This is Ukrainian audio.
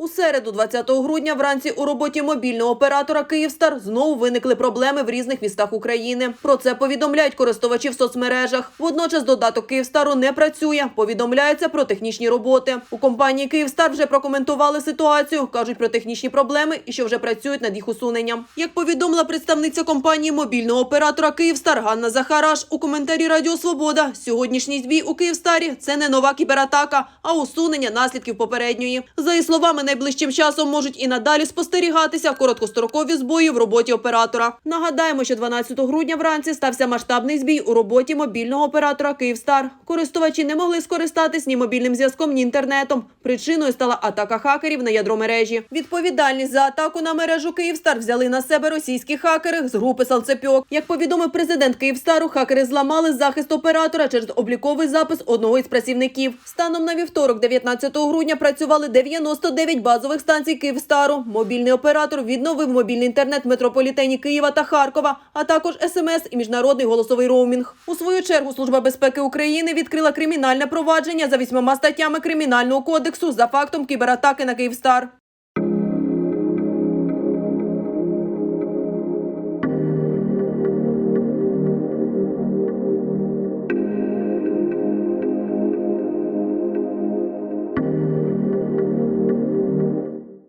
У середу, 20 грудня, вранці у роботі мобільного оператора Київстар знову виникли проблеми в різних містах України. Про це повідомляють користувачі в соцмережах. Водночас додаток Київстару не працює. Повідомляється про технічні роботи. У компанії Київстар вже прокоментували ситуацію. кажуть про технічні проблеми і що вже працюють над їх усуненням. Як повідомила представниця компанії мобільного оператора Київстар Ганна Захараш у коментарі Радіо Свобода, сьогоднішній збій у Київстарі це не нова кібератака, а усунення наслідків попередньої. За її словами, найближчим часом можуть і надалі спостерігатися короткострокові збої в роботі оператора. Нагадаємо, що 12 грудня вранці стався масштабний збій у роботі мобільного оператора Київстар. Користувачі не могли скористатись ні мобільним зв'язком, ні інтернетом. Причиною стала атака хакерів на ядро мережі. Відповідальність за атаку на мережу Київстар взяли на себе російські хакери з групи Салцепьок. Як повідомив президент Київстару, хакери зламали захист оператора через обліковий запис одного із працівників. Станом на вівторок, 19 грудня, працювали 99 базових станцій Київстару. Мобільний оператор відновив мобільний інтернет в метрополітені Києва та Харкова, а також СМС і міжнародний голосовий роумінг. У свою чергу Служба безпеки України відкрила кримінальне провадження за вісьмома статтями кримінального кодексу за фактом кібератаки на Київстар.